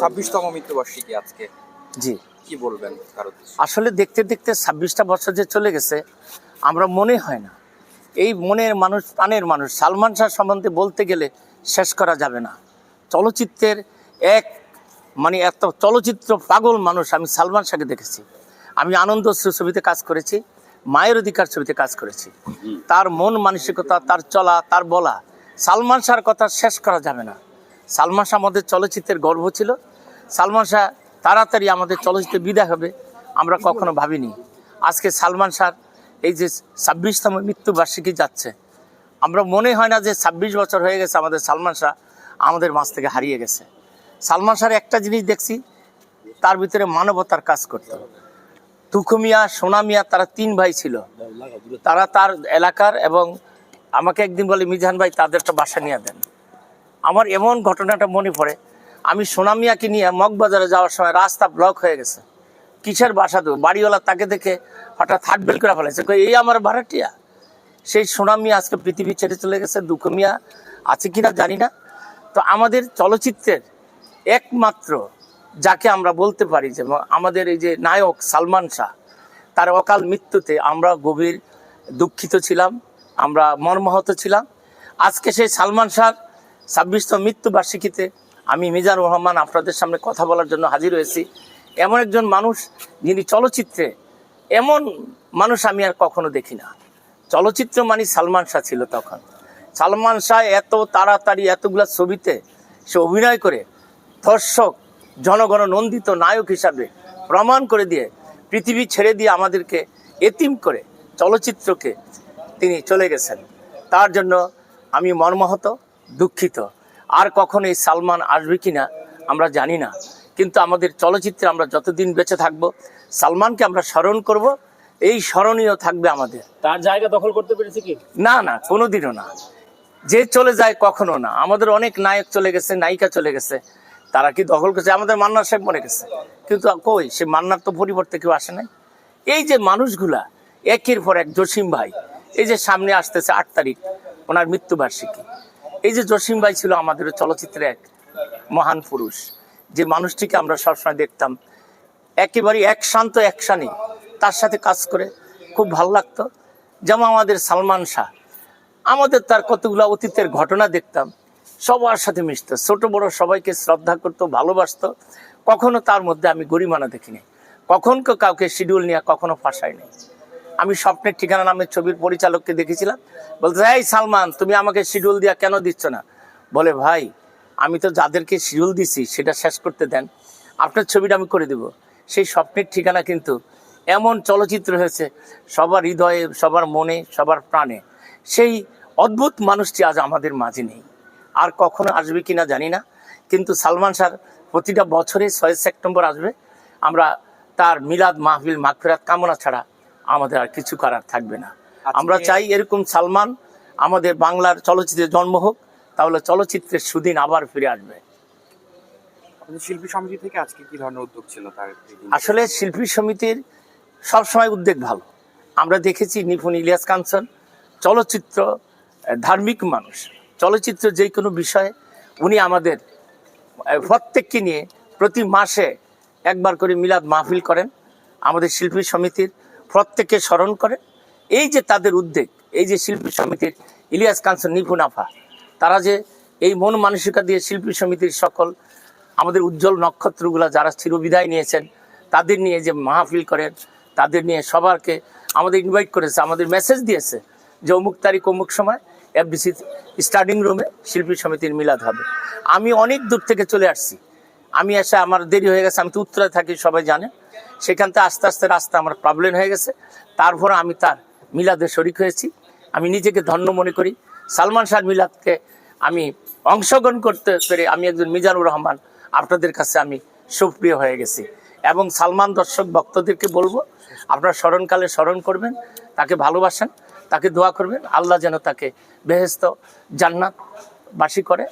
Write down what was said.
ছাব্বিশতম মৃত্যুবার্ষিকী আজকে। জি। কি বলবেন আসলে দেখতে দেখতে ছাব্বিশটা বছর যে চলে গেছে আমরা মনে হয় না। এই মনের মানুষ প্রাণের মানুষ সালমান শাহ সম্বন্ধে বলতে গেলে শেষ করা যাবে না। চলচ্চিত্রের এক মানে এত চলচ্চিত্র পাগল মানুষ আমি সালমান শাহকে দেখেছি। আমি আনন্দ ছবিতে কাজ করেছি মায়ের অধিকার ছবিতে কাজ করেছি। তার মন মানসিকতা তার চলা তার বলা সালমান শাহর কথা শেষ করা যাবে না। সালমান শাহ আমাদের চলচ্চিত্রের গর্ব ছিল সালমান শাহ তাড়াতাড়ি আমাদের চলচ্চিত্রে বিদায় হবে, আমরা কখনো ভাবিনি। আজকে সালমান শাহর এই যে ছাব্বিশতম মৃত্যুবার্ষিকী যাচ্ছে, আমরা মনে হয় না যে ছাব্বিশ বছর হয়ে গেছে আমাদের সালমান শাহ আমাদের মাছ থেকে হারিয়ে গেছে। সালমান শাহর একটা জিনিস দেখছি, তার ভিতরে মানবতার কাজ করতো। তুখু মিয়া সোনা মিয়া তারা তিন ভাই ছিল। তারা তার এলাকার এবং আমাকে একদিন বলে, মিজান ভাই তাদের একটা বাসা নিয়ে দেন। আমার এমন ঘটনাটা মনে পড়ে আমি সোনামিয়াকে নিয়ে মগবাজারে যাওয়ার সময় রাস্তা ব্লক হয়ে গেছে। কিসের বাসা দেবো বাড়িওয়ালা তাকে দেখে হঠাৎ হাট বেল করে ফেলেছে। এই আমার ভাড়াটিয়া? সেই সোনামিয়া আজকে পৃথিবী ছেড়ে চলে গেছে, দুঃখ মিয়া আছে কিনা জানি না। তো আমাদের চলচ্চিত্রের একমাত্র যাকে আমরা বলতে পারি যে আমাদের এই যে নায়ক সালমান শাহ, তার অকাল মৃত্যুতে আমরা গভীর দুঃখিত ছিলাম, আমরা মর্মাহত ছিলাম। আজকে সেই সালমান শাহর ছাব্বিশতম মৃত্যুবার্ষিকীতে আমি মিজানুর রহমান আপনাদের সামনে কথা বলার জন্য হাজির হয়েছি। এমন একজন মানুষ, যিনি চলচ্চিত্রে এমন মানুষ আমি আর কখনো দেখি না। চলচ্চিত্র মানে সালমান শাহ ছিল তখন। সালমান শাহ এত তাড়াতাড়ি এতগুলা ছবিতে সে অভিনয় করে দর্শক জনগণ নন্দিত নায়ক হিসাবে প্রমাণ করে দিয়ে পৃথিবী ছেড়ে দিয়ে আমাদেরকে এতিম করে চলচ্চিত্রকে তিনি চলে গেছেন। তার জন্য আমি মর্মাহত, দুঃখিত। আর কখন এই সালমান আসবে কি না আমরা জানি না। কিন্তু আমাদের চলচ্চিত্রে আমরা যতদিন বেঁচে থাকব সালমানকে আমরা স্মরণ করব এই স্মরণীয় থাকবে আমাদের। তার জায়গা দখল করতে পেরেছে কি? না না কোনোদিনও না। যে চলে যায় কখনো না। আমাদের অনেক নায়ক চলে গেছে নায়িকা চলে গেছে। তারা কি দখল করছে? আমাদের মান্নার সাহেব মনে গেছে। কিন্তু কই সে মান্নার তো পরিবর্তে কেউ আসে নাই? এই যে মানুষগুলা একের পর এক জসিম ভাই এই যে সামনে আসতেছে আট তারিখ ওনার মৃত্যুবার্ষিকী। এই যে জসিম ভাই ছিল আমাদের চলচ্চিত্রে এক মহান পুরুষ, যে মানুষটিকে আমরা সবসময় দেখতাম। একেবারে এক শান্ত একসানি তার সাথে কাজ করে খুব ভালো লাগতো। যেমন আমাদের সালমান শাহ, আমাদের তার কতগুলো অতীতের ঘটনা দেখতাম, সবার সাথে মিশত। ছোট, বড় সবাইকে শ্রদ্ধা করতো, ভালোবাসত। কখনো তার মধ্যে আমি গরিমানা দেখিনি। কখন কেউ কাউকে শিডিউল নিয়ে কখনো ফাঁসাই নেই। আমি স্বপ্নের ঠিকানা নামের ছবির পরিচালককে দেখেছিলাম। বলতে এই সালমান, তুমি আমাকে শিডিউল দিয়া কেন দিচ্ছ না? বলে, ভাই, আমি তো যাদেরকে শিডিউল দিছি, সেটা শেষ করতে দেন। আপনার ছবিটা আমি করে দেব। সেই স্বপ্নের ঠিকানা কিন্তু এমন চলচ্চিত্র হয়েছে, সবার হৃদয়ে, সবার মনে, সবার প্রাণে। সেই অদ্ভুত মানুষটি আজ আমাদের মাঝে নেই। আর কখনো আসবে কিনা জানি না। কিন্তু সালমান স্যার প্রতিটা বছরে ছয় সেপ্টেম্বর আসবে। আমরা তার মিলাদ মাহফিল, মাগফিরাত কামনা ছাড়া আমাদের আর কিছু করার থাকবে না। আমরা চাই এরকম সালমান আমাদের বাংলার চলচ্চিত্রে জন্ম হোক তাহলে চলচ্চিত্রের সুদিন আবার ফিরে আসবে। শিল্পী সমিতি থেকে আজকে কি ধরনের উদ্যোগ ছিল তার আসলে শিল্পী সমিতির সবসময় উদ্যোগ ভালো। আমরা দেখেছি নিপুণ ইলিয়াস কাঞ্চন চলচ্চিত্র ধার্মিক মানুষ। চলচ্চিত্র যে কোনো বিষয়ে উনি আমাদের প্রত্যেককে নিয়ে প্রতি মাসে একবার করে মিলাদ মাহফিল করেন। আমাদের শিল্পী সমিতির প্রত্যেককে স্মরণ করে। এই যে তাদের উদ্যোগ এই যে শিল্পী সমিতির ইলিয়াস কাঞ্চন নিপুণ আফা তারা যে এই মন মানসিকতা দিয়ে শিল্পী সমিতির সকল আমাদের উজ্জ্বল নক্ষত্রগুলা যারা চিরবিদায় নিয়েছেন, তাদের নিয়ে যে মাহফিল করেন, তাদের নিয়ে সবারকে আমাদের ইনভাইট করেছে, আমাদের মেসেজ দিয়েছে যে অমুক তারিখ, অমুক সময় এফডিসি স্টার্টিং রুমে শিল্পী সমিতির মিলাদ হবে। আমি অনেক দূর থেকে চলে আসছি। আমি এসে আমার দেরি হয়ে গেছে, আমি তো উত্তরায় থাকি, সবাই জানে। সেখান থেকে আস্তে আস্তে রাস্তা আমার প্রবলেম হয়ে গেছে। তারপর আমি তার মিলাদে শরিক হয়েছি। আমি নিজেকে ধন্য মনে করি। সালমান শাহ মিলাদকে আমি অংশগ্রহণ করতে পেরে আমি একজন মিজানুর রহমান আপনাদের কাছে আমি সুপ্রিয় হয়ে গেছি। এবং সালমান দর্শক ভক্তদেরকে বলব, আপনারা স্মরণকালে স্মরণ করবেন, তাকে ভালোবাসেন, তাকে দোয়া করবেন। আল্লাহ যেন তাকে বেহেস্ত জান্নাত বাসী করে।